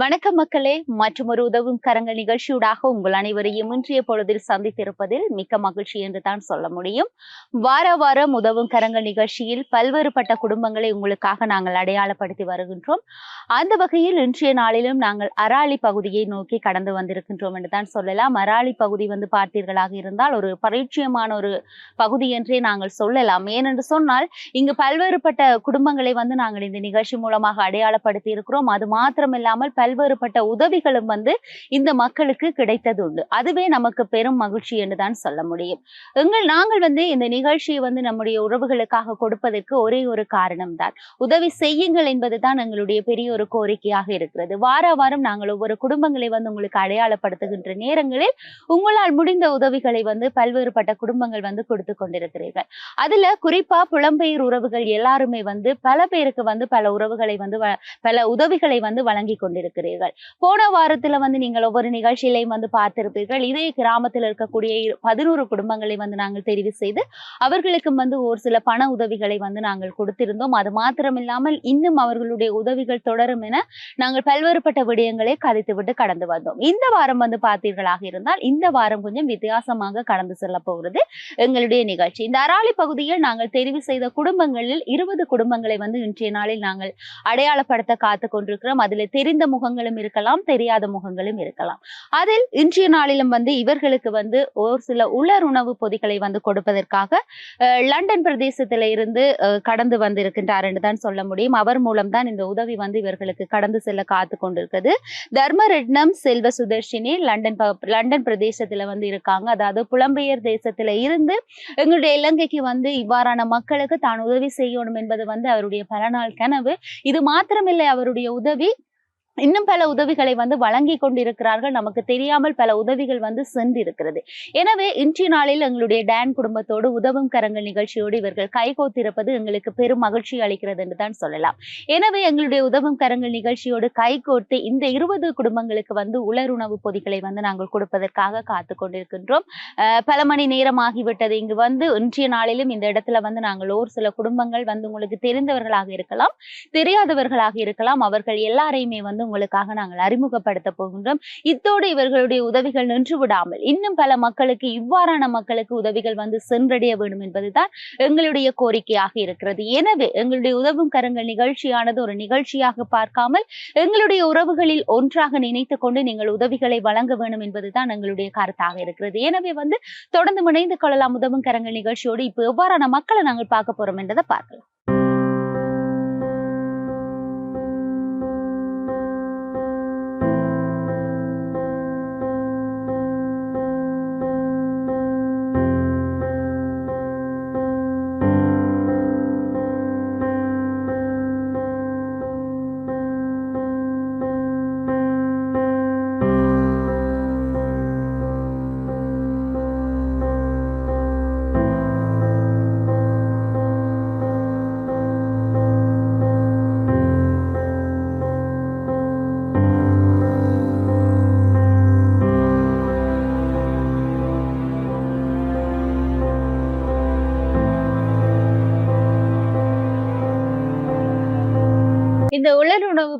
வணக்கம் மக்களே. மற்றும் ஒரு உதவும் கரங்கள் நிகழ்ச்சியூடாக உங்கள் அனைவரையும் இன்றைய பொழுதில் சந்தித்திருப்பதில் மிக்க மகிழ்ச்சி என்று தான் சொல்ல முடியும். வார வாரம் உதவும் கரங்கள் நிகழ்ச்சியில் பல்வேறுபட்ட குடும்பங்களை உங்களுக்காக நாங்கள் அடையாளப்படுத்தி வருகின்றோம். அந்த வகையில் இன்றைய நாளிலும் நாங்கள் அராளி பகுதியை நோக்கி கடந்து வந்திருக்கின்றோம் என்று தான் சொல்லலாம். அராளி பகுதி வந்து பார்த்தீர்களாக இருந்தால் ஒரு பரிச்சயமான ஒரு பகுதி என்றே நாங்கள் சொல்லலாம். ஏனென்று சொன்னால் இங்கு பல்வேறுபட்ட குடும்பங்களை வந்து நாங்கள் இந்த நிகழ்ச்சி மூலமாக அடையாளப்படுத்தி இருக்கிறோம். அது மாத்திரமில்லாமல் பல்வேறுபட்ட உதவிகளும் வந்து இந்த மக்களுக்கு கிடைத்தது உண்டு அதுவே நமக்கு பெரும் மகிழ்ச்சி என்றுதான் சொல்ல முடியும். எங்கள் நாங்கள் வந்து இந்த நிகழ்ச்சியை வந்து நம்முடைய உறவுகளுக்காக கொடுப்பதற்கு ஒரே ஒரு காரணம் தான் உதவி செய்யுங்கள் என்பதுதான் எங்களுடைய பெரிய ஒரு ஒரு கோரிக்கையாக இருக்கிறது. வார வாரம் நாங்கள் ஒவ்வொரு குடும்பங்களை வந்து உங்களுக்கு அடையாளப்படுத்துகின்ற நேரங்களில் உங்களால் முடிந்த உதவிகளை வந்து பல்வேறுபட்ட குடும்பங்கள் வந்து கொடுத்து கொண்டிருக்கிறீர்கள். அதுல குறிப்பா புலம்பெயர் உறவுகள் எல்லாருமே வந்து பல பேருக்கு வந்து பல உறவுகளை வந்து பல உதவிகளை வந்து வழங்கி கொண்டிருக்கிறீர்கள். போன வாரத்துல வந்து நீங்கள் ஒவ்வொரு நிகழ்ச்சியிலையும் வந்து பார்த்திருப்பீர்கள். இதே கிராமத்தில் இருக்கக்கூடிய பதினோரு குடும்பங்களை வந்து நாங்கள் தெரிவு செய்து அவர்களுக்கும் வந்து ஒரு சில பண உதவிகளை வந்து நாங்கள் கொடுத்திருந்தோம். அது மாத்திரமில்லாமல் இன்னும் அவர்களுடைய உதவிகள் தொடர் தொடரும் என நாங்கள் பல்வேறுபட்ட விடயங்களை கதைத்துவிட்டு கடந்து வந்தோம். இந்த வாரம் வந்து பார்த்தீர்களாக இருந்தால் இந்த வாரம் கொஞ்சம் வித்தியாசமாக கடந்து செல்ல போகிறது எங்களுடைய நிகழ்ச்சி. இந்த அராளி பகுதியில் நாங்கள் தெரிவு செய்த குடும்பங்களில் இருபது குடும்பங்களை வந்து இன்றைய நாளில் நாங்கள் அடையாளப்படுத்த காத்து கொண்டிருக்கிறோம். அதில் தெரிந்த முகங்களும் இருக்கலாம் தெரியாத முகங்களும் இருக்கலாம். அதில் இன்றைய நாளிலும் வந்து இவர்களுக்கு வந்து ஒரு சில உலர் உணவு பொதிகளை வந்து கொடுப்பதற்காக லண்டன் பிரதேசத்தில இருந்து கடந்து வந்திருக்கின்றார் என்று தான் சொல்ல முடியும். அவர் மூலம் தான் இந்த உதவி வந்து இவர்களுக்கு கடந்து செல்ல காத்து கொண்டிருக்கிறது. தர்மரட்னம் செல்வ சுதர்ஷினி லண்டன் லண்டன் பிரதேசத்துல வந்து இருக்காங்க. அதாவது புலம்பெயர் தேசத்துல இருந்து எங்களுடைய இலங்கைக்கு வந்து இவ்வாறான மக்களுக்கு தான் உதவி செய்யணும் என்பது வந்து அவருடைய பல நாள் கனவு. இது மாத்திரமில்லை அவருடைய உதவி இன்னும் பல உதவிகளை வந்து வழங்கி கொண்டிருக்கிறார்கள். நமக்கு தெரியாமல் பல உதவிகள் வந்து சென்றிருக்கிறது. எனவே இன்றைய நாளில் எங்களுடைய டேன் குடும்பத்தோடு உதவும் கரங்கள் நிகழ்ச்சியோடு இவர்கள் கைகோத்திருப்பது எங்களுக்கு பெரும் மகிழ்ச்சி அளிக்கிறது என்று தான் சொல்லலாம். எனவே எங்களுடைய உதவும் கரங்கள் நிகழ்ச்சியோடு கைகோர்த்து இந்த இருபது குடும்பங்களுக்கு வந்து உலருணவு பொதிகளை வந்து நாங்கள் கொடுப்பதற்காக காத்து கொண்டிருக்கின்றோம். பல மணி நேரம் ஆகிவிட்டது இங்கு வந்து இன்றைய நாளிலும் இந்த இடத்துல வந்து நாங்கள் ஒரு சில குடும்பங்கள் வந்து உங்களுக்கு தெரிந்தவர்களாக இருக்கலாம் தெரியாதவர்களாக இருக்கலாம். அவர்கள் எல்லாரையுமே வந்து வந்து உங்களுக்காக நாங்கள் அறிமுகப்படுத்த போகின்றோம். இத்தோடு இவர்களுடைய உதவிகள் நின்று விடாமல் இன்னும் பல மக்களுக்கு இவ்வாறான மக்களுக்கு உதவிகள் வந்து சென்றடைய வேண்டும் என்பதுதான் எங்களுடைய கோரிக்கையாக இருக்கிறது. எனவே எங்களுடைய உதவும் கரங்கள் நிகழ்ச்சியானது ஒரு நிகழ்ச்சியாக பார்க்காமல் எங்களுடைய உறவுகளில் ஒன்றாக நினைத்து கொண்டு நீங்கள் உதவிகளை வழங்க வேண்டும் என்பதுதான் எங்களுடைய கருத்தாக இருக்கிறது. எனவே வந்து தொடர்ந்து இணைந்து கொள்ளலாம் உதவும் கரங்கள் நிகழ்ச்சியோடு. இப்போ எவ்வாறான மக்களை நாங்கள் பார்க்க போறோம் என்றதை பார்க்கலாம்.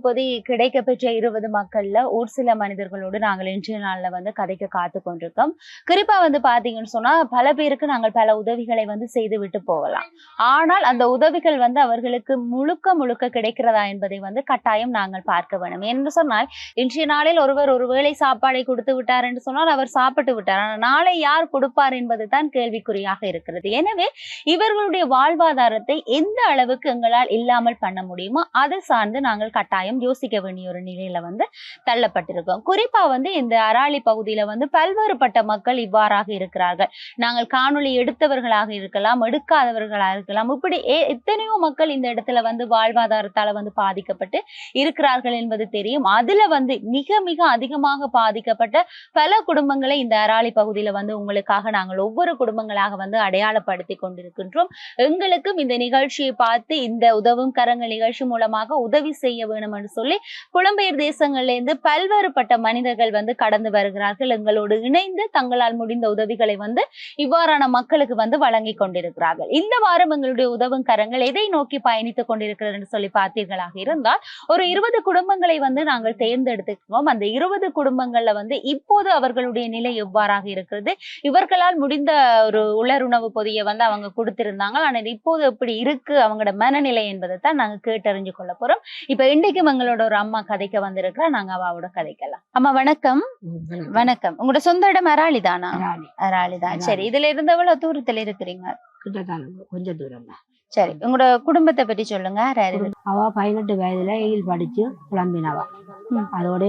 உலருணவு கிடைக்க பெற்ற இருபது மக்கள்ல ஒரு சில மனிதர்களோடு நாங்கள் இன்றைய நாள்ல வந்து கதைக்க காத்து கொண்டிருக்கோம். குறிப்பா வந்து பாத்தீங்கன்னு சொன்னா பல பேருக்கு நாங்கள் பல உதவிகளை வந்து செய்து விட்டு போகலாம். ஆனால் அந்த உதவிகள் வந்து அவர்களுக்கு முழுக்க முழுக்க கிடைக்கிறதா என்பதை வந்து கட்டாயம் நாங்கள் பார்க்க வேண்டும் என்று சொன்னால் இன்றைய நாளில் ஒருவர் ஒரு வேளை சாப்பாடை கொடுத்து விட்டார் என்று சொன்னால் அவர் சாப்பிட்டு விட்டார். ஆனால் நாளை யார் கொடுப்பார் என்பது தான் கேள்விக்குறியாக இருக்கிறது. எனவே இவர்களுடைய வாழ்வாதாரத்தை எந்த அளவுக்கு எங்களால் இல்லாமல் பண்ண முடியுமோ அதை சார்ந்து நாங்கள் கட்டாயம் யோசிக்க வேண்டிய ஒரு நிலையில வந்து தள்ளப்பட்டிருக்கோம். குறிப்பா வந்து இந்த அராளி பகுதியில வந்து பல்வேறுபட்ட மக்கள் இவ்வாறாக இருக்கிறார்கள். நாங்கள் காணொளி எடுத்தவர்களாக இருக்கலாம் எடுக்காதவர்களாக இருக்கலாம். இப்படி எத்தனையோ மக்கள் இந்த இடத்துல வந்து வாழ்வாதாரத்தால வந்து பாதிக்கப்பட்டு இருக்கிறார்கள் என்பது தெரியும். அதுல வந்து மிக மிக அதிகமாக பாதிக்கப்பட்ட பல குடும்பங்களை இந்த அராளி பகுதியில வந்து உங்களுக்காக நாங்கள் ஒவ்வொரு குடும்பங்களாக வந்து அடையாளப்படுத்தி கொண்டிருக்கின்றோம். எங்களுக்கும் இந்த நிகழ்ச்சியை பார்த்து இந்த உதவும் கரங்கள் நிகழ்ச்சி மூலமாக உதவி செய்ய வேணும் என்று சொல்லி புலம்பெயர் தேசங்கள்லேருந்து பல்வேறுபட்ட மனிதர்கள் வந்து கடந்து வருகிறார்கள். எங்களோடு இணைந்து தங்களால் முடிந்த உதவிகளை வந்து இவ்வாறான மக்களுக்கு வந்து வழங்கி கொண்டிருக்கிறார்கள். இந்த வாரம் எங்களுடைய உதவும் கரங்கள் எதை நோக்கி பயணித்துக் கொண்டிருக்கிறது என்று சொல்லி பார்த்தீர்களாக இருந்தால் ஒரு இருபது குடும்பங்களை வந்து நாங்கள் தேர்ந்தெடுத்துக்கிறோம் அந்த இருபது குடும்பங்கள்ல வந்து இப்போது அவர்களுடைய நிலை எவ்வாறாக இருக்கிறது? இவர்களால் முடிந்த ஒரு உலருணவு பொதியை வந்து அவங்க கொடுத்திருந்தாங்க. ஆனால் இப்போது எப்படி இருக்கு? அவங்களோட மனநிலை என்பதை தான் நாங்கள் கேட்டறிஞ்சு கொள்ள போறோம். இப்ப இன்றைக்கு எங்களோட ஒரு அம்மா கதைக்க வந்திருக்கிறா நாங்க அவாவோட கதைக்கலாம். அம்மா வணக்கம். வணக்கம். உங்களோட சொந்த இடம் அராளி. தானா அராளி. தான் சரி இதுல இருந்து எவ்வளவு தூரத்துல இருக்கிறீங்க? கொஞ்சம் தூரம் சரி உங்களோட குடும்பத்தை பற்றி சொல்லுங்க? அவ பதினெட்டு வயதுல எயில் படிச்சு புலம்பினவா. அதோட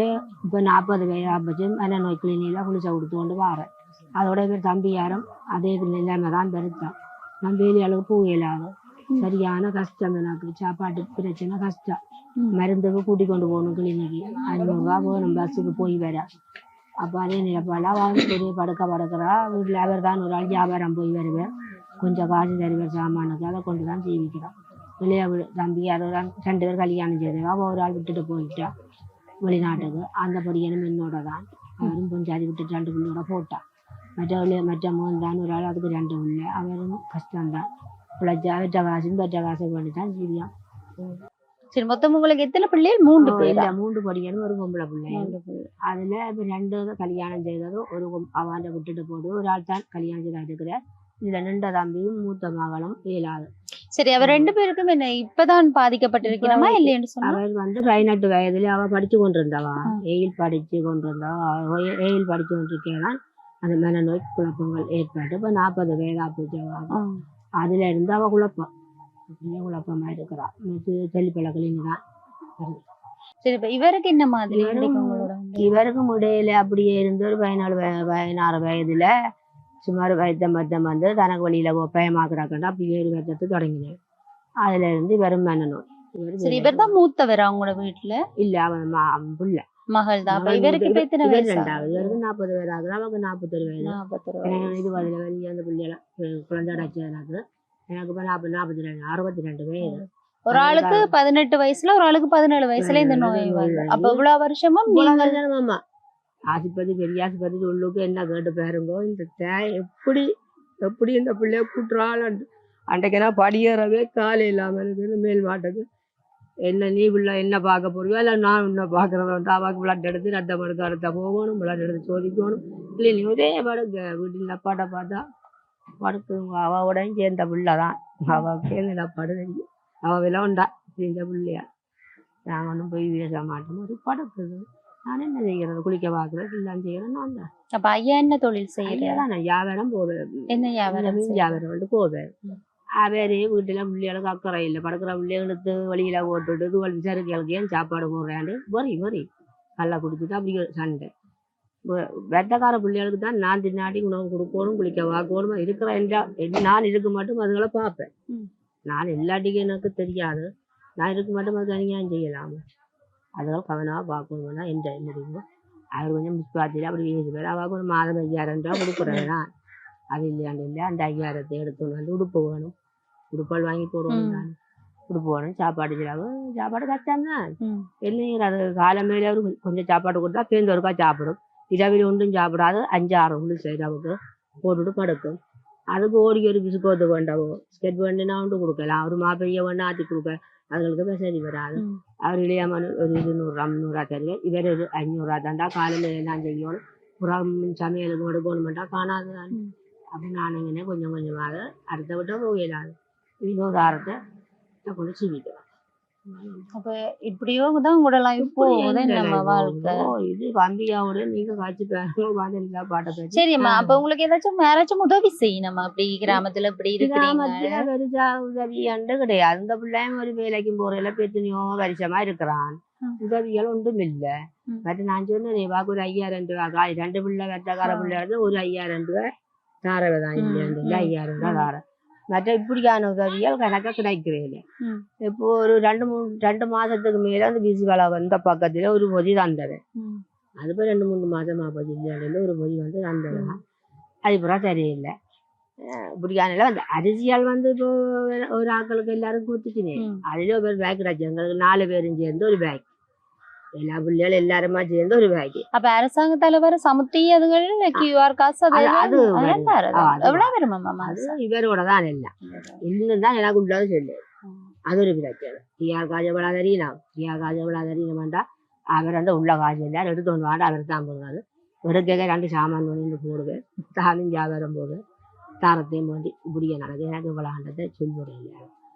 இப்ப நாற்பது வயது ஆப்பச்சு மனநோய் கிளினில குளிச்ச கொடுத்து கொண்டு வாரேன். அதோட பேர் தம்பி யாரும் அதே நிலைமை தான் பெருத்தான் நான் வேலி அளவு பூ இயலாது. சரியான கஷ்டம் எனக்கு. சாப்பாட்டு பிரச்சனை கஷ்டம். மருந்துக்கு கூட்டி கொண்டு போகணும் கிளினிக்கு ஐநூறுரூவா போகணும் பஸ்ஸுக்கு போய் வர அப்போ அதே நிலப்பால அவன் பெரிய படுக்க படுக்கிறா வீட்டில் அவர் தான் ஒரு ஆள் வியாபாரம் போய் வருவேன் கொஞ்சம் காசு தருவேன் சாமானுக்கு அதை கொண்டு தான் ஜீவிக்கிறான் வெளியே தம்பி யாரோ ரெண்டு பேர் கல்யாணம் செய்தவா ஒரு ஆள் விட்டுட்டு போயிட்டா வெளிநாட்டுக்கு அந்த படியனும் என்னோட தான் அவரும் கொஞ்சம் அது விட்டு ரெண்டு பிள்ளையோட போட்டா மற்ற மற்ற மோகன் தான் ஒரு ஆள் அதுக்கு ரெண்டு பிள்ளை அவரும் கஷ்டம்தான் பிழைச்சா வெற்ற காசும் பெற்ற காசை வேண்டி தான் ஜீவியம் சரி மொத்தம் உங்களுக்கு எத்தனை பிள்ளைகள்? மூன்று பேர்? மூன்று படியனும் ஒரு பொம்பளை பிள்ளை. அதுல இப்ப ரெண்டு கல்யாணம் செய்ததும் ஒரு அவன் விட்டுட்டு போடு ஒரு ஆள் தான் கல்யாணம் செய்தா இருக்கிற இதுல நின்ற தம்பியும் மூத்த மகளும் இயலாது சரி அவர் ரெண்டு பேருக்கும் என்ன இப்பதான் பாதிக்கப்பட்டிருக்கிறோமா இல்லைன்னு சொன்னா? அவள் வந்து பதினெட்டு வயதுல அவ படிச்சு கொண்டிருந்தவா. எயில் படிச்சு கொண்டிருந்தவா அவ எயில் படிச்சு கொண்டிருக்கேன் அந்த மனநோய் குழப்பங்கள் ஏற்பட்டு இப்ப நாற்பது வயதா போச்சவா. அதுல இருந்து அவ குழப்பம். அப்படியே குழப்பமா இருக்கிறா செல்லிப்பழக்கலின்னு தான் சரி இப்ப இவருக்கு என்ன மாதிரி? இவருக்கும் இடையில அப்படியே இருந்து ஒரு பதினாலு பதினாறு வயதுல சுமார் வைத்தம் பத்தம் வந்து தனக்கு வழியில பயமாக்குறாக்கண்டா அப்படியே ஒரு வருத்தத்தை தொடங்கினேன் அதுல இருந்து இவரும் மனநோய் இவரு சரி இவர் தான் மூத்தவர் அவங்களோட வீட்டுல? இல்ல அவன் புள்ள. மகள் தான். இவருக்கு ரெண்டாவது. இவருக்கு நாற்பது வயது ஆகுது. அவனுக்கு நாற்பத்தொரு வயது. நாற்பத்தொரு வயசு. இது பதில வெளியே அந்த பிள்ளைகள குழந்தை அடைச்சது எனக்கு இப்ப நாற்பது நாற்பத்தி ரெண்டு அறுபத்தி ரெண்டு வயது. ஒரு ஆளுக்கு பதினெட்டு வயசுல ஒரு ஆளுக்கு பதினேழு வயசுல இந்த நோய் வருது அப்ப இவ்வளவு வருஷமும் ஆமா. ஆஸ்பத்திரி பெரிய ஆஸ்பத்திரி உள்ளுக்கு என்ன கேட்டு பாருங்க இந்த தேய் எப்படி எப்படி இந்த பிள்ளைய கூட்டுறாள் அன்றைக்கு நான் படியேறவே காலை இல்லாம இருக்குது மேல் மாட்டுக்கு. என்ன நீ பிள்ளை என்ன பார்க்க போறியோ இல்லை நான் உன்னை பார்க்குறவன் அவாக்கு பிளட் எடுத்து ரத்தம் எடுக்க அடுத்த போகணும் பிளட் எடுத்து சோதிக்கணும். இல்லை நீ ஒரே படுக்க வீட்டில் அப்பாட்ட பார்த்தா படுக்கு அவவோடையும் சேர்ந்த பிள்ளை தான் அவளுக்கு சேர்ந்த தெரியும் அவள் விளவண்டா செஞ்ச பிள்ளையா. நாங்கள் ஒன்றும் போய் பேச மாட்டோம் ஒரு படுக்குது. நான் என்ன செய்கிறது குளிக்க பார்க்குறது எல்லாம் செய்கிறேன் நான் தான். அப்ப ஐயா என்ன தொழில் தான் நான் வியாபாரம் போவேன். என்ன வியாபாரம் மீன்? வியாபாரம் வந்து போவேன். அவரே வீட்டில் பிள்ளைகளுக்கு அக்கறை இல்லை. படுக்கிற பிள்ளைகளுக்கு வழியில போட்டுட்டு துவல் விசாரிக்கைகளுக்கு ஏன் சாப்பாடு போடுறாண்டு வரி வரி கல்லை குடிச்சிட்டு அப்படி சண்டை. வ- வெட்டக்கார பிள்ளைகளுக்கு தான் நான் தின்னாடி உணவு கொடுக்கணும் குளிக்க வாக்கணும் இருக்கிற என்றா நான் இருக்க மட்டும் அதுகளை பார்ப்பேன். நான் எல்லாட்டிக்கும் எனக்கு தெரியாது. நான் இருக்க மட்டும் அது அநியாயம் செய்யலாம்? அதுகள் கவனமாக பார்க்கணும்னா எந்த முடியும் அவர் கொஞ்சம் முஸ்பாத்தியில் அப்படி ஏழு பேர் ஒரு மாதம் ஐயாயிரம் ரூபா கொடுக்குறேன் நான் அது இல்லையாண்டு இல்லை அந்த ஐயாயிரத்தை எடுத்துன்னு வந்து உடுப்பு வேணும். உடுப்பால் வாங்கி போடுவோம். நான். உடுப்பு வேணும் சாப்பாடு செலவு சாப்பாடு கஷ்டம் தான் ம். இல்லைங்க அது காலமேல ஒரு கொஞ்சம் சாப்பாடு கொடுத்தா பேந்தோருக்கா சாப்பிடும். இரவில் ஒன்றும் சாப்பிடாது அஞ்சு ஆறு உள்ள சைடாவுக்கு போட்டுட்டு படுக்கும். அதுக்கு ஓடி ஒரு பிசுக்கோத்து வேண்டாவோ ஸ்கெட் வேண்டுனா ஒன்று கொடுக்கலாம் ஒரு மாப்பெரிய வேணா ஆற்றி கொடுக்க. அதுகளுக்கு வசதி வராது. அவர் இளையமனு ஒரு இருநூறுவா முந்நூறுவா தருவேன் இவர் ஒரு அஞ்சூறுவா தாண்டா காலையில் எல்லாம் செய்யணும். புறம் சமையலுக்கு எடுக்கணுமெண்டா காணாது தான். ம். அப்படி நான் இங்கே கொஞ்சம் கொஞ்சமாக அடுத்த விட்ட போயிடாது வினோதாரத்தை கொண்டு சீவிக்கலாம் அப்ப இப்படியோ தான் உங்களோட லைஃப் போகுது நம்ம வாழ்க்கை. இது வம்பியாவோட நீங்க காய்ச்சி வாதம் பாட்டை சரிம்மா அப்ப உங்களுக்கு ஏதாச்சும் யாராச்சும் உதவி செய்யணுமா? அப்படி கிராமத்துல இப்படி இருக்கிறீங்க. பெருசா உதவி அண்டு கிடையாது. அந்த பிள்ளையும் ஒரு வேலைக்கும் போறதுல பெத்தனையோ வருஷமா இருக்கிறான். உதவிகள் ஒன்றும் இல்ல. மற்ற நான் சொன்னேன் வாக்கு ஒரு ஐயாயிரம் ரூபா காய். ரெண்டு பிள்ளை வெத்தக்கார. பிள்ளை ஒரு ஐயாயிரம் ரூபா. தாரவை தான் இல்லை. ஐயாயிரம் ரூபா ம். மற்ற இப்படியான உதவிகள் கணக்கா கிடைக்கிறேன் ம். இப்போ ஒரு ரெண்டு மூணு ரெண்டு மாசத்துக்கு மேல அந்த பிசி வேலை வந்த பக்கத்துல ஒரு பொதி தந்தது ம். அது இப்போ ரெண்டு மூணு மாசமா போச்சு இல்லையாண்டு ஒரு பொதி வந்து தந்தது ம். அது பூரா சரியில்லை இப்படியான வந்து அரிசியால் வந்து இப்போ ஒரு ஆட்களுக்கு எல்லாரும் கொடுத்துச்சுனே ம். அதுல ஒரு பேக் கிடைச்சு எங்களுக்கு நாலு பேரும் சேர்ந்து ஒரு பேக் கியூஆர் காசு அது- அதெல்லாம் அது அதெல்லாம் வருது. தரதா? ஆ, அது எவ்வளவு வருமாம்மா அது மாசம் இவரோட தான் எல்லாம் இன்னும் தான் எனக்கு உள்ளது சொல்லு அது ஒரு பிரச்சனை டிஆர் காஜ விழா தெரியலாம் டிஆர் காஜ விழா தெரியணும்டா அவர் வந்து உள்ள காசு இல்லை எடுத்து கொண்டு வாண்டா அவர் தான் போடுறாரு எடுக்க ரெண்டு சாமான் கொண்டு போடுவேன் தானும் வியாபாரம் போடுவேன் தாரத்தையும் வேண்டி இப்படியே நடக்குது எனக்கு விளாண்டதை சொல்லுறேன்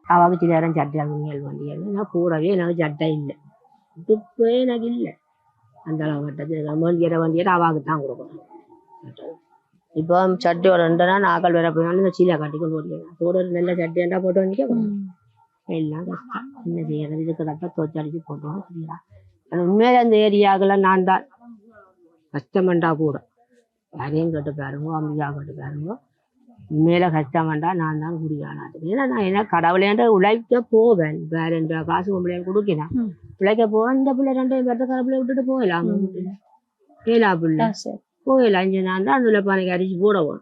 அவாவுக்கு சில நேரம் சட்டை துணிகள் வண்டிகள் நான் கூடவே எனக்கு சட்டை இல்லை துப்பே எனக்கு இல்லை. அந்த அளவு கட்டத்தில் வேண்டிய வண்டியை அவாவுக்கு தான் கொடுக்கணும். இப்போ சட்டையோட ரெண்டுனா நாக்கள் வேற போயினாலும் இந்த சீலை கட்டி கொண்டு ஓடிக்கலாம் போட ஒரு நல்ல சட்டையாண்டா போட்டு வண்டிக்க எல்லாம் கஷ்டம். என்ன செய்யறது? இதுக்கு தப்ப அடிச்சு போட்டோம் சரியா உண்மையில அந்த ஏரியாக்களை நான் தான். கஷ்டமண்டா கூட. யாரையும் கேட்டு பாருங்க அம்பிகா கேட்டு பாருங்க. உண்மையில கஷ்டமண்டா நான் தான் குடியானாது ஏன்னா நான் என்ன கடவுளையாண்ட உழைக்க போவேன். வேற என்ற காசு உங்களை கொடுக்கிறேன் ம். உழைக்க போவேன் இந்த பிள்ளை ரெண்டு பேர்த்த கடவுளை விட்டுட்டு போகலாம். ஏலா பிள்ளை. கோயில் அஞ்சு நான் தான் அதில் பனைக்கு அரிசி போடவும்.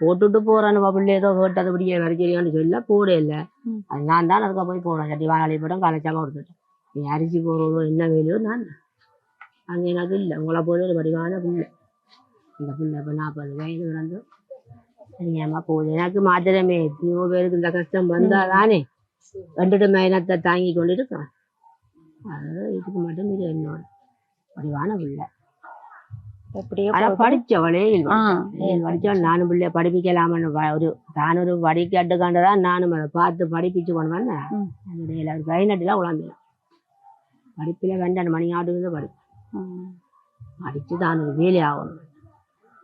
போட்டுட்டு போறான்னு பிள்ளை ஏதோ கேட்டது படியே வரைக்கிறீங்கன்னு சொல்ல போட இல்லை. அது நான் தான் அதுக்கு போய் போடுறேன் சட்டி வாழை படம் கலைச்சாம கொடுத்துட்டேன் நீ அரிசி போடுறதோ என்ன வேலையோ நான். அங்கே எனக்கு இல்லை. உங்களை போல ஒரு வடிவான பிள்ளை. இந்த பிள்ளை இப்போ நாற்பது வயது வந்து சரியாமா போகுது எனக்கு மாத்திரமே எத்தனையோ பேருக்கு இந்த கஷ்டம் வந்தாதானே ரெண்டு மைனத்தை தாங்கி கொண்டு இருக்கிறேன் அது இதுக்கு மட்டும் இது என்னோட வடிவான பிள்ளை ஆனா. படிச்சவளே ஆ, படிச்சவள் நானும் பிள்ளை படிப்பிக்கலாமன்னு ஒரு தான் ஒரு படிக்கட்டு கண்டுதான் நானும் அதை பார்த்து படிப்பிச்சு கொண்டு வந்தேன் ஒரு பதினெட்டுல உழம்பினேன் படிப்பில ரெண்டு மணி ஆடுவது படி ம். படிச்சு தான் ஒரு வேலை ஆகணும்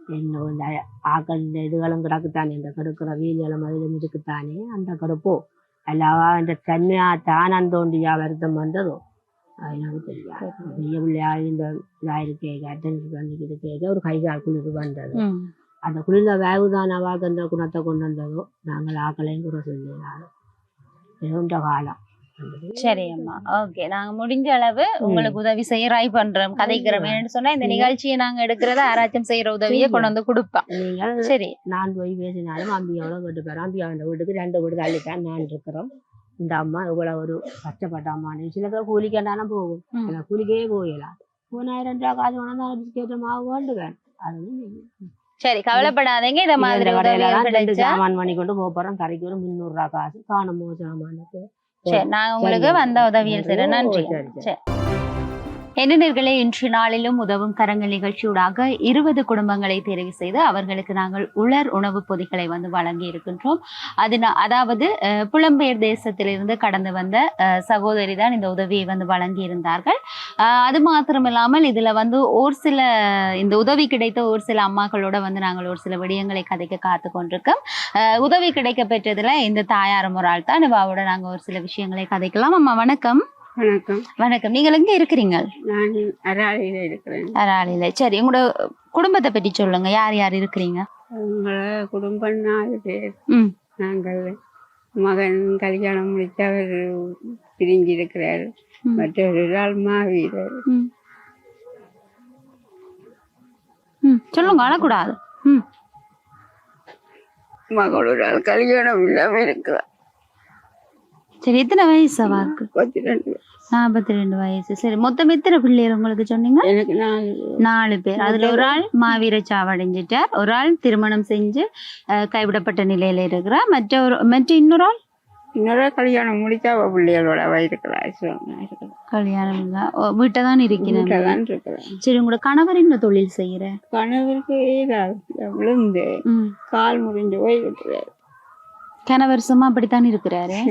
என்ன இந்த ஆக்கள் இந்த இதுகளும் கிடக்குத்தானே இந்த கெடுக்கிற வேலைகளும் அதிலும் இருக்குத்தானே அந்த கடுப்போ அல்லவா இந்த தன்மையா தானம் தோண்டியா வருத்தம் வந்ததோ? எனக்கு தெரியாது பெரிய பிள்ளையா இந்த இதாயிருக்கே அட்டன்ஸ் பண்ணிக்கிட்டு கேட்க ஒரு கை கால் குளிர் வந்தது. அந்த குளிர்ந்த வேவுதான் அவாக்கு அந்த குணத்தை கொண்டு வந்ததோ? நாங்கள் ஆக்களையும் கூட சொல்லினாலும். இருந்த காலம். சரி அம்மா ஓகே. நாங்க முடிஞ்ச அளவு உங்களுக்கு உதவி செய்ய ட்ரை பண்றோம். கதைக்கிறோம். ஏன்னு சொன்னா இந்த நிகழ்ச்சியை நாங்க எடுக்கிறத ஆராய்ச்சம் செய்யற உதவியை கொண்டு வந்து கொடுப்போம். நீங்கள் சரி. நான் போய் பேசினாலும் அம்பியாவோட வீட்டு போகிறோம் அம்பியா அந்த வீட்டுக்கு ரெண்டு வீடு தள்ளித்தான் நான் இருக்கிறோம். இந்த அம்மா இவ்வளோ ஒரு கஷ்டப்பட்ட அம்மானு சில பேர் கூலிக்கண்டானா போகும். கூலிக்கே போகலாம் மூணாயிரம் ரூபா காசு வேணா தான் பிஸ்கெட்டு மாவு வேண்டுவேன் அது சரி கவலைப்படாதீங்க. இந்த மாதிரி சாமான் பண்ணி கொண்டு போக போறோம். கரைக்கு ஒரு முந்நூறு ரூபா காசு. காணுமோ சாமானுக்கு சரி நான் உங்களுக்கு. வந்த உதவியில் செய்றேன். நன்றி. சரி, சரி. எண்ணினர்களே இன்று நாளிலும் உதவும் கரங்கள் நிகழ்ச்சியூடாக இருபது குடும்பங்களை தெரிவு செய்து அவர்களுக்கு நாங்கள் உலர் உணவுப் பொதிகளை வந்து வழங்கி இருக்கின்றோம். அது அதாவது அஹ், புலம்பெயர் தேசத்திலிருந்து கடந்து வந்த சகோதரி தான் இந்த உதவியை வந்து வழங்கி இருந்தார்கள். அது மாத்திரமில்லாமல் இதுல வந்து ஒரு சில இந்த உதவி கிடைத்த ஒரு சில அம்மாக்களோட வந்து நாங்கள் ஒரு சில விடயங்களை கதைக்க காத்து கொண்டிருக்கோம். உதவி கிடைக்க பெற்றதுல இந்த தாயாரம் ஒரு ஆள் தான் இவாவோட நாங்கள் ஒரு சில விஷயங்களை கதைக்கலாம். அம்மா வணக்கம். வணக்கம். வணக்கம். நீங்கள் எங்க இருக்கிறீங்க? நான் அராலியில் இருக்கிறேன். அராலில. சரி உங்களோட குடும்பத்தை பற்றி சொல்லுங்க. யார் யார் இருக்கிறீங்க? உங்களை குடும்பம் நாலு பேர். ம். நாங்கள் மகன் கல்யாணம் முடித்து அவர் பிரிஞ்சிருக்கிறார் ம். மற்றொரு ஆள் மாவீரர். சொல்லுங்க அழக்கூடாது. ம். மகளோட கல்யாணம் இல்லாமல் இருக்கிறார் சரி எத்தனை வயசு பத்து ரெண்டு நாற்பத்தி ரெண்டு வயசு. சரி மொத்தம் எத்தனை பிள்ளைகள் உங்களுக்கு சொன்னீங்க? எனக்கு நாலு. நாலு பேர். அதுல ஒரு ஆள் மாவீர சாவடைஞ்சிட்டார். ஒரு ஆள் திருமணம் செஞ்சு கைவிடப்பட்ட நிலையில இருக்கிறார் மற்ற ஒரு மற்ற இன்னொரு ஆள்? இன்னொரு கல்யாணம் முடித்தா அவள் பிள்ளைகளோட இருக்கிறார் கல்யாணம் இல்ல. ஓ, வீட்டை தான் இருக்கிறாங்க. தான் இருக்கிறார் சரி உங்களோட கணவர் என்ன தொழில் செய்யற கணவருக்கு விழுந்து கால் முறிஞ்சு போய் இருக்கிறார் கணவர் சும்மா அப்படித்தான் இருக்கிறாரு.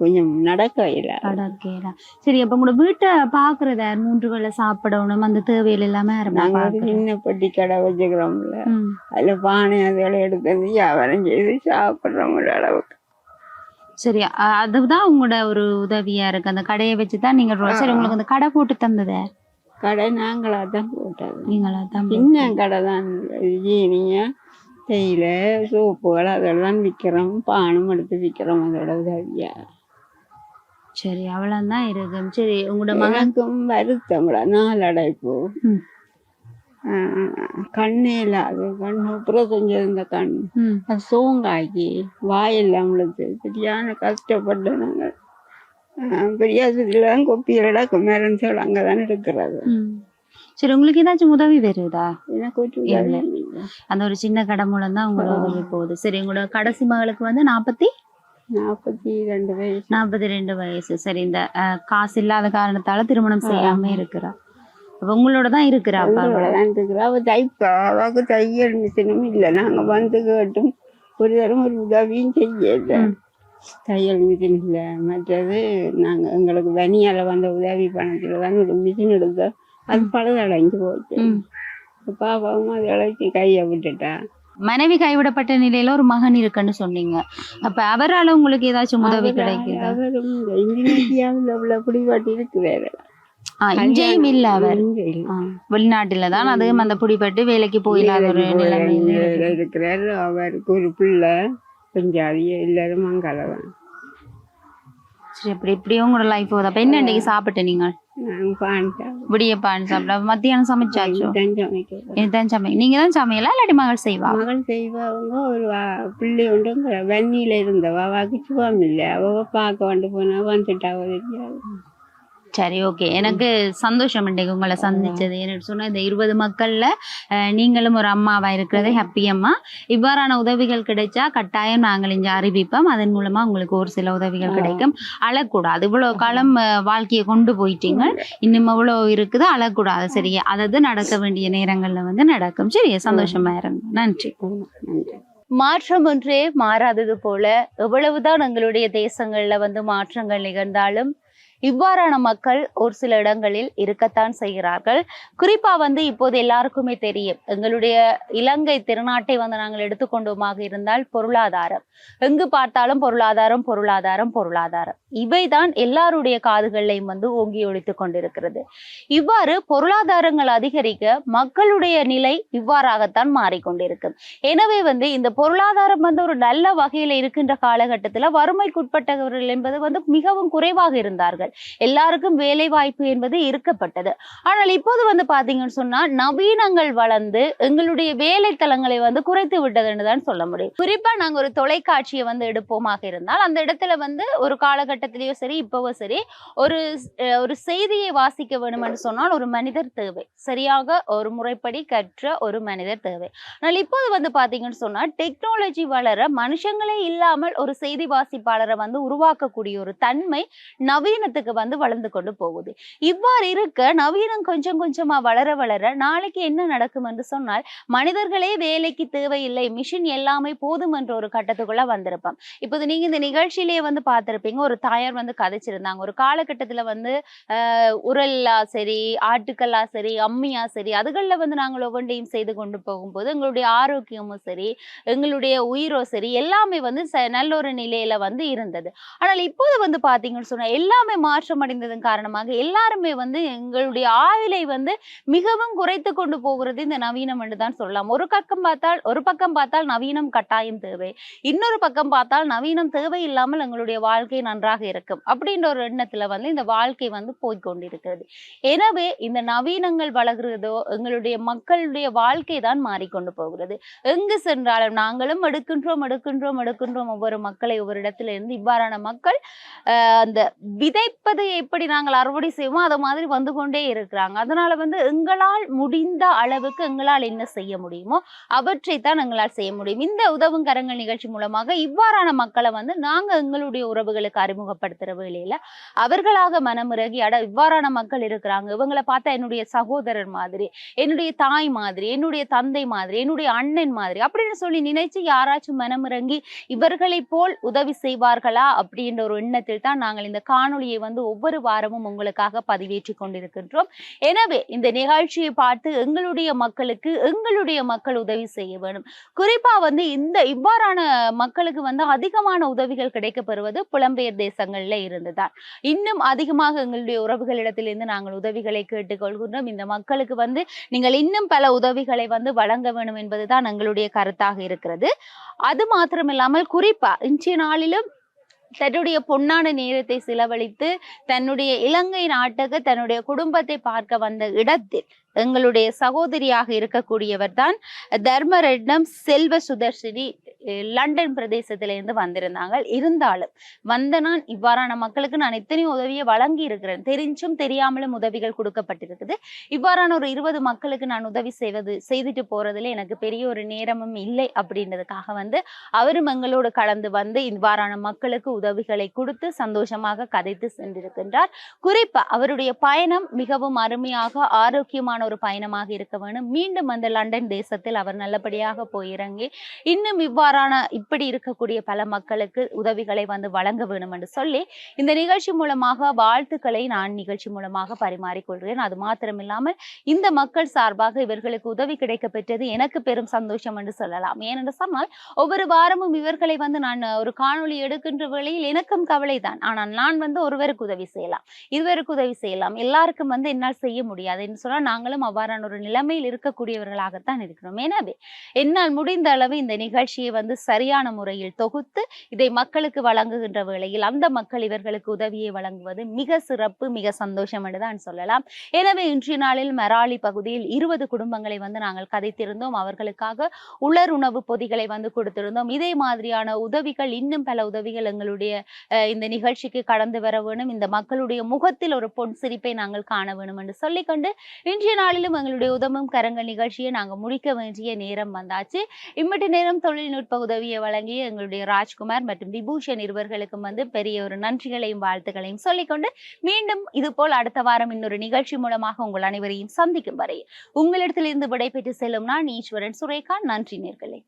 கொஞ்சம் நடக்க இல்லை கடற்கேடா சரி அப்ப உங்களோட வீட்டை பாக்குறத? மூன்று வேளை சாப்பிடணும் அந்த தேவையில எல்லாமே? சின்ன பெட்டி கடை வச்சுக்கிறோம்ல. அதுல பானை அதுகளை எடுத்து வியாபாரம் செய்து சாப்பிடுறோம் ஒரு அளவுக்கு சரி அதுதான் உங்களோட ஒரு உதவியா இருக்கு அந்த கடையை வச்சுதான் நீங்க சரி. உங்களுக்கு அந்த கடை போட்டு தந்ததே கடை நாங்களா தான் போட்டது நீங்களா தான் சின்ன கடை தான் ஜீனியா தேயிலை சோப்புகள் அதெல்லாம் விற்கிறோம் பானம் எடுத்து விற்கிறோம் அதோட உதவியா சரி அவ்வளவுதான் இருக்கு சரி உங்களோட மகன் எனக்கும் வருத்தம்டா நாளடைப்பு ம். கண்ணே இல்லாது கண் அப்புறம் செஞ்சது இந்த கண். அது சோங்காக்கி வாயெல்லாம் விழுது சரியான கஷ்டப்பட்டு நாங்கள் பெரியாசத்துல தான் கொப்பியலடா குமரன் அங்கே தான் எடுக்கிறது ம். சரி உங்களுக்கு ஏதாச்சும் உதவி வருதா எனக்கு. உதவி. அந்த ஒரு சின்ன கடை மூலம் தான் உங்களோட போகுது. சரி உங்களோட கடைசி மகளுக்கு வந்து நாற்பத்தி? நாற்பத்தி ரெண்டு வயசு. நாற்பத்தி ரெண்டு வயசு. சரி இந்த காசு இல்லாத காரணத்தால திருமணம் செய்யாம இருக்கிறா. உங்களோட தான் இருக்கிறா அவ. இருக்கிறா. தைப்பா அவளுக்கு தையல் மிஷினும் இல்லை. நாங்கள் வந்து கேட்டும். ஒரு தரம் ஒரு உதவியும் செய்யல. தையல் மிஷின் இல்லை. மற்றது நாங்கள் எங்களுக்கு வனியால் வந்த உதவி பணத்தில் தான் ஒரு மிஷின் எடுத்தோம். அது பழுதடைஞ்சு போச்சு. பாப்பாவும் அது இழைச்சி கையை விட்டுட்டா. மனைவி கைவிடப்பட்ட நிலையில ஒரு மகன் இருக்குன்னு சொன்னீங்க. அப்ப அவரால உங்களுக்கு ஏதாச்சும் உதவி கிடைக்குதா? அவரும் இந்த இந்தோனேசியாவில் உள்ள பிடிபாட்டு இருக்கிறாரு. ஆ, இங்கேயும் இல்ல அவர்? வெளிநாட்டுல தான் அதுவும் அந்த பிடிபட்டு வேலைக்கு போயில்லாத ஒரு நிலைமையில இருக்கு. இருக்கிறாரு. அவருக்கு ஒரு பிள்ளை பஞ்சாதி எல்லாரும் மங்களவன் சரி அப்படி இப்படியும் உங்களோட லைஃப் அப்ப என்ன இன்னைக்கு சாப்பிட்டு நீங்க பாண்டேன் விடியப்பான்னு சாப்பிட மத்தியானம் சமைச்சாச்சோ? இதுதான் சமை நீங்க தான் சமையலா இல்லாட்டி மகள் செய்வா? மகள் செய்வவங்க ஒரு பிள்ளை உண்டு வன்னியில இருந்தவ அவக்கு சுகம் இல்லை. அவ பார்க்க வந்து போனா வந்துட்டா தெரியாது சரி ஓகே எனக்கு சந்தோஷம் இன்றைக்கு உங்களை சந்திச்சது. என்னன்னு சொன்னா இந்த இருபது மக்கள்ல நீங்களும் ஒரு அம்மாவா இருக்கிறது ஹாப்பி அம்மா. இவ்வாறான உதவிகள் கிடைச்சா கட்டாயம் நாங்கள் இங்க அறிவிப்போம். அதன் மூலமா உங்களுக்கு ஒரு சில உதவிகள். கிடைக்கும். அழக்கூடாது. இவ்வளவு காலம் வாழ்க்கையை கொண்டு போயிட்டீங்க. இன்னும் இவ்வளவு இருக்குது. அழக்கூடாது. சரியா அதாவது நடக்க வேண்டிய நேரங்கள்ல வந்து நடக்கும். சரியா சந்தோஷமா இருங்க. நன்றி. நன்றி. மாற்றம் ஒன்றே மாறாதது போல எவ்வளவுதான் எங்களுடைய தேசங்கள்ல வந்து மாற்றங்கள் நிகழ்ந்தாலும் இவ்வாறான மக்கள் ஒரு சில இடங்களில் இருக்கத்தான் செய்கிறார்கள். குறிப்பா வந்து இப்போது எல்லாருக்குமே தெரியும். எங்களுடைய இலங்கை திருநாட்டை வந்து நாங்கள் எடுத்துக்கொண்டோமாக இருந்தால் பொருளாதாரம். எங்கு பார்த்தாலும் பொருளாதாரம் பொருளாதாரம் பொருளாதாரம். இவைதான் எல்லாருடைய காதுகளையும் வந்து ஓங்கி ஒழித்துக் கொண்டிருக்கிறது. இவ்வாறு பொருளாதாரங்கள் அதிகரிக்க மக்களுடைய நிலை இவ்வாறாகத்தான் மாறிக்கொண்டிருக்கு. எனவே வந்து இந்த பொருளாதாரம் வந்து ஒரு நல்ல வகையில இருக்கின்ற காலகட்டத்துல வறுமைக்குட்பட்டவர்கள் என்பது வந்து மிகவும் குறைவாக இருந்தார்கள். எல்லாருக்கும் வேலை வாய்ப்பு என்பது இருக்கப்பட்டது. ஆனால் இப்போது வந்து பாத்தீங்கன்னு சொன்னா நவீனங்கள் வளர்ந்து எங்களுடைய வேலை தளங்களை வந்து குறைத்து விட்டதுன்னு தான் சொல்ல முடியும். குறிப்பா நாங்க ஒரு தொலைக்காட்சியை வந்து எடுப்போமாக இருந்தால் அந்த இடத்துல வந்து ஒரு காலகட்டத்திலேயோ சரி இப்போவோ சரி ஒரு ஒரு செய்தியை வாசிக்க வேணும்னு சொன்னால் ஒரு மனிதர் தேவை. சரியாக ஒரு முறைப்படி கற்ற ஒரு மனிதர் தேவை. ஆனால் இப்போது வந்து பார்த்தீங்கன்னு சொன்னால் டெக்னாலஜி வளர மனுஷங்களே இல்லாமல் ஒரு செய்தி வாசிப்பாளரை வந்து உருவாக்கக்கூடிய ஒரு தன்மை நவீனத்துக்கு வந்து வளர்ந்து கொண்டு போகுது. இவ்வாறு இருக்க நவீனம் கொஞ்சம் கொஞ்சமா வளர வளர நாளைக்கு என்ன நடக்கும் என்று சொன்னால் மனிதர்களே வேலைக்கு தேவையில்லை மிஷின் எல்லாமே போதும் என்ற ஒரு கட்டத்துக்குள்ள வந்திருப்பான் இப்போது நீங்க இந்த நிகழ்ச்சியிலேயே வந்து பார்த்திருப்பீங்க ஒரு தாயார் வந்து கதைச்சிருந்தாங்க. ஒரு காலகட்டத்தில் வந்து உரல்லா சரி ஆட்டுக்கல்லா சரி அம்மியா சரி அதுகளில் வந்து நாங்கள் ஒவ்வொன்றையும் செய்து கொண்டு போகும்போது எங்களுடைய ஆரோக்கியமும் சரி எங்களுடைய உயிரோ சரி எல்லாமே வந்து ச- நல்ல ஒரு நிலையில வந்து இருந்தது. ஆனால் இப்போது வந்து பார்த்தீங்கன்னு சொன்னால் எல்லாமே மாற்றம் அடைந்ததன் காரணமாக எல்லாருமே வந்து எங்களுடைய ஆயுளை வந்து மிகவும் குறைத்து கொண்டு போகிறது இந்த நவீனம் என்று தான் சொல்லலாம். ஒரு பக்கம் பார்த்தால் ஒரு பக்கம் பார்த்தால் நவீனம் கட்டாயம் தேவை. இன்னொரு பக்கம் பார்த்தால் நவீனம் தேவை இல்லாமல் எங்களுடைய வாழ்க்கை நன்றாக இருக்கும். அப்படின்ற ஒரு எண்ணத்துல வந்து இந்த வாழ்க்கை வந்து போய்க்கொண்டிருக்கிறது. எனவே இந்த நவீனங்கள் வளர்கிறதோ எங்களுடைய மக்களுடைய வாழ்க்கை தான் மாறிக்கொண்டு போகிறது. எங்கு சென்றாலும் நாங்களும் எடுக்கின்றோம் எடுக்கின்றோம் எடுக்கின்றோம் ஒவ்வொரு மக்களை ஒவ்வொரு இடத்துல இருந்து இவ்வாறான மக்கள் அந்த விதைப்பது எப்படி நாங்கள் அறுவடை செய்வோம் அதை மாதிரி வந்து கொண்டே இருக்கிறாங்க. அதனால வந்து எங்களால் முடிந்த அளவுக்கு எங்களால் என்ன செய்ய முடியுமோ அவற்றை தான் எங்களால் செய்ய முடியும். இந்த உதவும் கரங்கள் நிகழ்ச்சி மூலமாக இவ்வாறான மக்களை வந்து நாங்க எங்களுடைய உறவுகளுக்கு அறிமுகப்படுத்துற வேலையில அவர்களாக மனமிறகி அட இவ்வாறான மக்கள் இருக்கிறாங்க. இவங்களை பார்த்தா என்னுடைய சகோதரர் மாதிரி என்னுடைய தாய் மாதிரி என்னுடைய தந்தை மாதிரி என்னுடைய அண்ணன் மாதிரி அப்படின்னு சொல்லி நினைச்சு யாராச்சும் மனமிறங்கி இவர்களை போல் உதவி செய்வார்களா அப்படின்ற ஒரு எண்ணத்தில் தான் நாங்கள் இந்த காணொளியை வந்து ஒவ்வொரு வாரமும் உங்களுக்காக பதிவேற்றி கொண்டிருக்கின்றோம். எனவே இந்த நிகழ்ச்சியை பார்த்து எங்களுடைய மக்களுக்கு எங்களுடைய மக்கள் உதவி செய்ய வேண்டும் குறிப்பா வந்து இந்த இவ்வாறான மக்களுக்கு வந்து அதிகமான உதவிகள் கிடைக்கப்பெறுவது புலம்பெயர் பிரதேசங்கள்ல இருந்துதான். இன்னும் அதிகமாக எங்களுடைய உறவுகளிடத்திலிருந்து நாங்கள் உதவிகளை கேட்டுக்கொள்கின்றோம். இந்த மக்களுக்கு வந்து நீங்கள் இன்னும் பல உதவிகளை வந்து வழங்க வேண்டும் என்பதுதான் எங்களுடைய கருத்தாக இருக்கிறது. அது மாத்திரமில்லாமல் குறிப்பா இன்றைய நாளிலும் தன்னுடைய பொன்னான நேரத்தை செலவழித்து தன்னுடைய இலங்கை நாட்டுக்கு தன்னுடைய குடும்பத்தை பார்க்க வந்த இடத்தில் எங்களுடைய சகோதரியாக இருக்கக்கூடியவர் தான் தர்மரட்னம் செல்வ சுதர்ஷினி லண்டன் பிரதேசத்திலிருந்து வந்திருந்தாங்க. இருந்தாலும் வந்த நான் இவ்வாறான மக்களுக்கு நான் எத்தனையோ உதவியை வழங்கி இருக்கிறேன் தெரிஞ்சும் தெரியாமலும் உதவிகள் கொடுக்கப்பட்டிருக்குது. இவ்வாறான ஒரு இருபது மக்களுக்கு நான் உதவி செய்வது செய்துட்டு போறதுல எனக்கு பெரிய ஒரு நேரமும் இல்லை அப்படின்றதுக்காக வந்து அவரும் எங்களோடு கலந்து வந்து இவ்வாறான மக்களுக்கு உதவிகளை கொடுத்து சந்தோஷமாக கதைத்து சென்றிருக்கின்றார். குறிப்பா அவருடைய பயணம் மிகவும் அருமையாக ஆரோக்கியமான ஒரு பயணமாக இருக்க வேண்டும் மீண்டும் அந்த லண்டன் தேசத்தில் அவர் நல்லபடியாக போயிறங்கி இன்னும் இவ்வாறு இவ்வாறான இப்படி இருக்கக்கூடிய பல மக்களுக்கு உதவிகளை வந்து வழங்க வேணும் என்று சொல்லி இந்த நிகழ்ச்சி மூலமாக வாழ்த்துக்களை நான் நிகழ்ச்சி மூலமாக பரிமாறிக்கொள்கிறேன் அது மாத்திரமில்லாமல் இந்த மக்கள் சார்பாக இவர்களுக்கு உதவி கிடைக்க பெற்றது எனக்கு பெரும் சந்தோஷம் என்று சொல்லலாம். ஏனென்று சொன்னால் ஒவ்வொரு வாரமும் இவர்களை வந்து நான் ஒரு காணொலி எடுக்கின்ற வேளையில் எனக்கும் கவலை தான் ஆனால் நான் வந்து ஒருவருக்கு உதவி செய்யலாம் இருவருக்கு உதவி செய்யலாம் எல்லாருக்கும் வந்து என்னால் செய்ய முடியாது என்று சொன்னால் நாங்களும் அவ்வாறான ஒரு நிலைமையில் இருக்கக்கூடியவர்களாகத்தான் இருக்கிறோம். எனவே என்னால் முடிந்த அளவு இந்த நிகழ்ச்சியை வந்து சரியான முறையில் தொகுத்து இதை மக்களுக்கு வழங்குகின்ற வேளையில் அந்த மக்கள் இவர்களுக்கு உதவியை வழங்குவது மிக சிறப்பு மிக சந்தோஷம் என்றுதான் சொல்லலாம். எனவே இன்றைய நாளில் மெராலி பகுதியில் இருபது குடும்பங்களை வந்து நாங்கள் கதைத்திருந்தோம். அவர்களுக்காக உலர் உணவு பொதிகளை வந்து கொடுத்திருந்தோம். இதே மாதிரியான உதவிகள் இன்னும் பல உதவிகள் எங்களுடைய இந்த நிகழ்ச்சிக்கு கடந்து வர வேணும். இந்த மக்களுடைய முகத்தில் ஒரு பொன் சிரிப்பை நாங்கள் காண வேணும் என்று சொல்லிக்கொண்டு இன்றைய நாளிலும் எங்களுடைய உதவும் கரங்கள் நிகழ்ச்சியை நாங்கள் முடிக்க வேண்டிய நேரம் வந்தாச்சு. இம்மட்டு நேரம் தொழில்நுட்ப உதவியை வழங்கிய எங்களுடைய ராஜ்குமார் மற்றும் விபூஷன் இருவர்களுக்கும் வந்து பெரிய ஒரு நன்றிகளையும் வாழ்த்துக்களையும் சொல்லிக்கொண்டு மீண்டும் இது போல் அடுத்த வாரம் இன்னொரு நிகழ்ச்சி மூலமாக உங்கள் அனைவரையும் சந்திக்கும் வரை உங்களிடத்திலிருந்து விடைபெற்று செல்லும் நான் ஈஸ்வரன் சுரேகா. நன்றி நேர்களே.